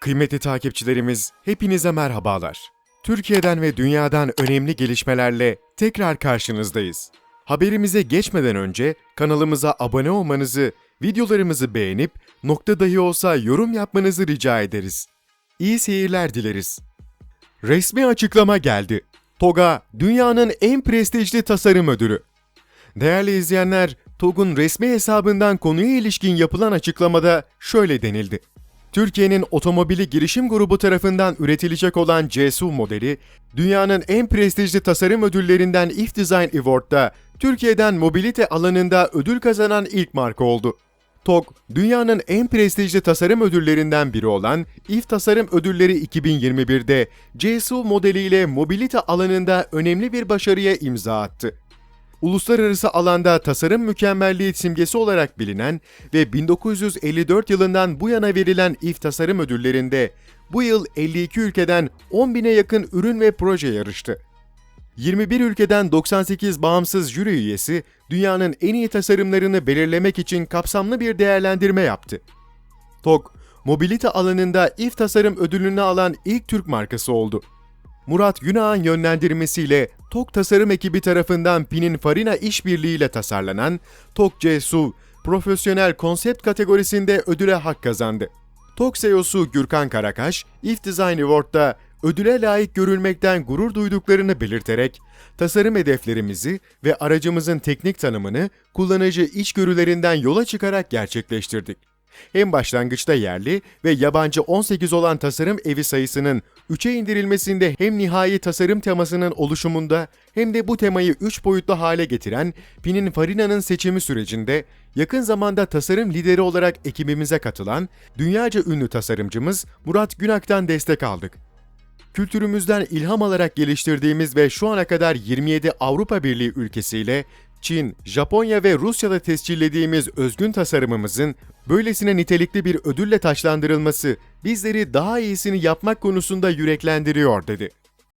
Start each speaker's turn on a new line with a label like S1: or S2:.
S1: Kıymetli takipçilerimiz, hepinize merhabalar. Türkiye'den ve dünyadan önemli gelişmelerle tekrar karşınızdayız. Haberimize geçmeden önce kanalımıza abone olmanızı, videolarımızı beğenip nokta dahi olsa yorum yapmanızı rica ederiz. İyi seyirler dileriz. Resmi açıklama geldi. TOG'a dünyanın en prestijli tasarım ödülü. Değerli izleyenler, TOG'un resmi hesabından konuya ilişkin yapılan açıklamada şöyle denildi. Türkiye'nin otomobili girişim grubu tarafından üretilecek olan CSUV modeli, dünyanın en prestijli tasarım ödüllerinden If Design Award'da Türkiye'den mobilite alanında ödül kazanan ilk marka oldu. TOG, dünyanın en prestijli tasarım ödüllerinden biri olan İF Tasarım Ödülleri 2021'de CSUV modeliyle mobilite alanında önemli bir başarıya imza attı uluslararası alanda tasarım mükemmelliği simgesi olarak bilinen ve 1954 yılından bu yana verilen İF Tasarım Ödülleri'nde bu yıl 52 ülkeden 10 bine yakın ürün ve proje yarıştı. 21 ülkeden 98 bağımsız jüri üyesi dünyanın en iyi tasarımlarını belirlemek için kapsamlı bir değerlendirme yaptı. TOG, mobilite alanında İF Tasarım Ödülünü alan ilk Türk markası oldu. Murat Günağ'ın yönlendirmesiyle TOK tasarım ekibi tarafından Pininfarina işbirliğiyle tasarlanan TOK C-SUV, profesyonel konsept kategorisinde ödüle hak kazandı. TOK CEO'su Gürkan Karakaş, If Design Award'da ödüle layık görülmekten gurur duyduklarını belirterek, tasarım hedeflerimizi ve aracımızın teknik tanımını kullanıcı içgörülerinden yola çıkarak gerçekleştirdik. Hem başlangıçta yerli ve yabancı 18 olan tasarım evi sayısının 3'e indirilmesinde hem nihai tasarım temasının oluşumunda hem de bu temayı 3 boyutlu hale getiren Pininfarina'nın seçimi sürecinde yakın zamanda tasarım lideri olarak ekibimize katılan dünyaca ünlü tasarımcımız Murat Günak'tan destek aldık. Kültürümüzden ilham alarak geliştirdiğimiz ve şu ana kadar 27 Avrupa Birliği ülkesiyle Çin, Japonya ve Rusya'da tescillediğimiz özgün tasarımımızın böylesine nitelikli bir ödülle taçlandırılması bizleri daha iyisini yapmak konusunda yüreklendiriyor dedi.